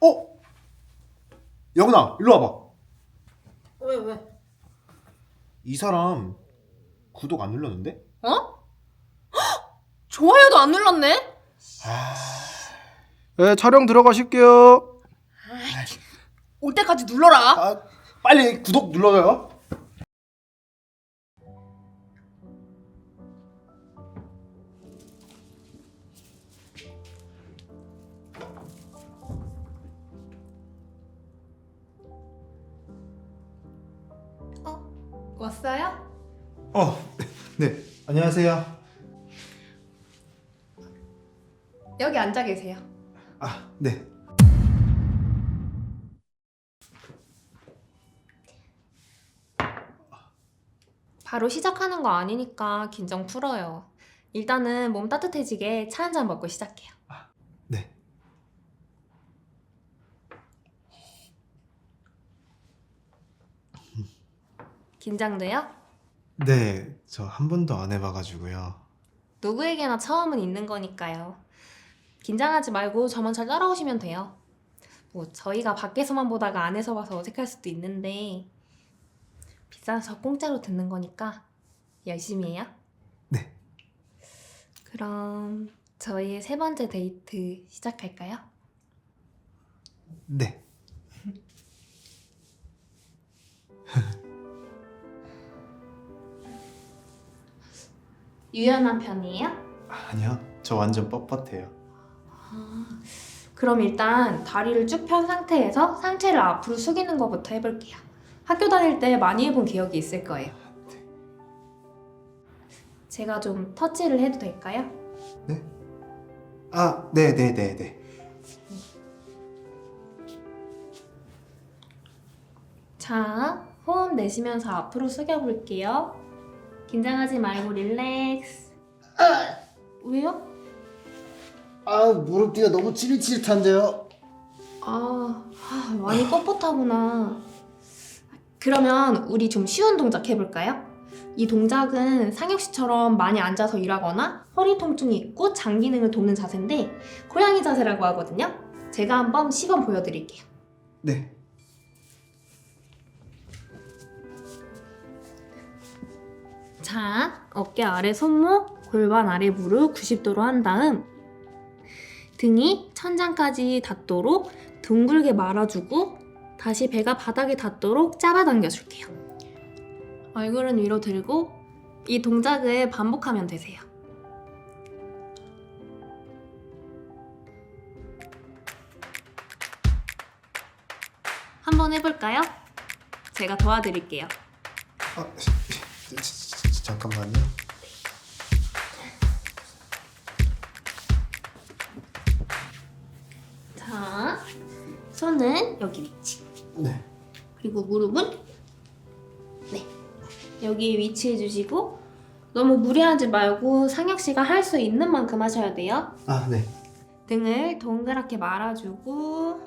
어? 영은아, 일로 와봐. 왜 왜? 이 사람 구독 안 눌렀는데? 어? 헉! 좋아요도 안 눌렀네? 네, 촬영 들어가실게요. 올 때까지 눌러라. 아, 빨리 구독 눌러요. 왔어요? 어, 네. 안녕하세요. 여기 앉아 계세요. 아, 네. 바로 시작하는 거 아니니까 긴장 풀어요. 일단은 몸 따뜻해지게 차 한 잔 먹고 시작해요. 네. 긴장돼요? 네, 저 한 번도 안 해봐가지고요. 누구에게나 처음은 있는 거니까요. 긴장하지 말고 저만 잘 따라오시면 돼요. 뭐 저희가 밖에서만 보다가 안에서 봐서 어색할 수도 있는데 비싼 수업 공짜로 듣는 거니까 열심히 해요. 네. 그럼 저희의 세 번째 데이트 시작할까요? 네. 유연한 편이에요? 아니요, 저 완전 뻣뻣해요. 그럼 일단 다리를 쭉 편 상태에서 상체를 앞으로 숙이는 것부터 해볼게요. 학교 다닐 때 많이 해본 기억이 있을 거예요. 제가 좀 터치를 해도 될까요? 아, 네, 네, 네, 네. 자, 호흡 내쉬면서 앞으로 숙여볼게요. 긴장하지 말고 릴렉스. 왜요? 아, 무릎 뒤가 너무 찌릿찌릿한데요. 아, 아, 많이 뻣뻣하구나. 그러면 우리 좀 쉬운 동작 해볼까요? 이 동작은 상혁 씨처럼 많이 앉아서 일하거나 허리 통증이 있고 장 기능을 돕는 자세인데 고양이 자세라고 하거든요. 제가 한번 시범 보여드릴게요. 네. 자, 어깨 아래 손목, 골반 아래 무릎 90도로 한 다음 등이 천장까지 닿도록 둥글게 말아주고 다시 배가 바닥에 닿도록 잡아당겨줄게요. 얼굴은 위로 들고 이 동작을 반복하면 되세요. 한번 해볼까요? 제가 도와드릴게요. 아, 잠깐만요. 자, 손은 여기 위치. 네. 그리고 무릎은 네 여기 위치해 주시고 너무 무리하지 말고 상혁 씨가 할 수 있는 만큼 하셔야 돼요. 아, 네. 등을 동그랗게 말아주고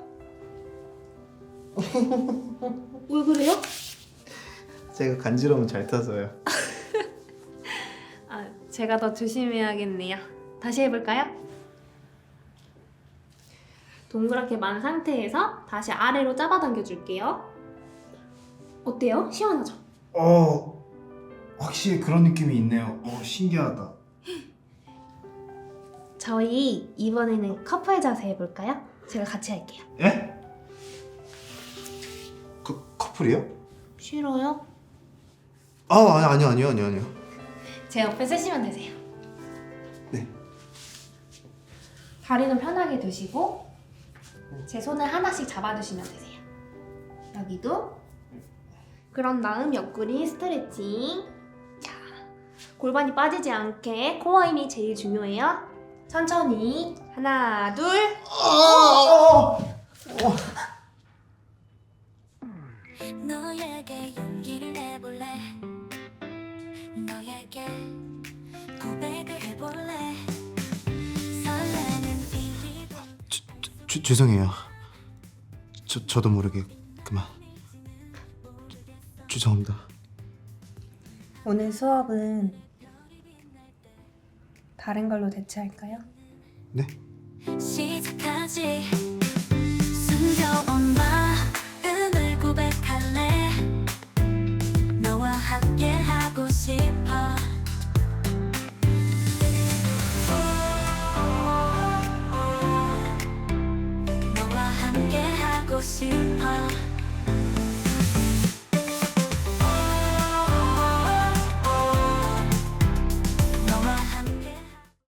왜 그래요? 제가 간지러우면 잘 타서요. 아 제가 더 조심해야겠네요. 다시 해볼까요? 동그랗게 만 상태에서 다시 아래로 잡아당겨 줄게요. 어때요? 시원하죠? 어, 확실히 그런 느낌이 있네요. 어, 신기하다. 저희 이번에는 커플 자세 해볼까요? 제가 같이 할게요. 예? 그 커플이요? 싫어요? 아, 아니, 아니요, 아니요, 아니요, 아니요. 제 옆에 쓰시면 되세요. 네. 다리는 편하게 두시고 제 손을 하나씩 잡아주시면 되세요. 여기도. 그런 다음 옆구리 스트레칭. 자, 골반이 빠지지 않게 코어 힘이 제일 중요해요. 천천히 하나, 둘. 아, 너에게 주, 죄송해요. 저, 저도 모르게 그만. 주- 죄송합니다. 오늘 수업은 다른 걸로 대체할까요? 네? 시작하지 喜欢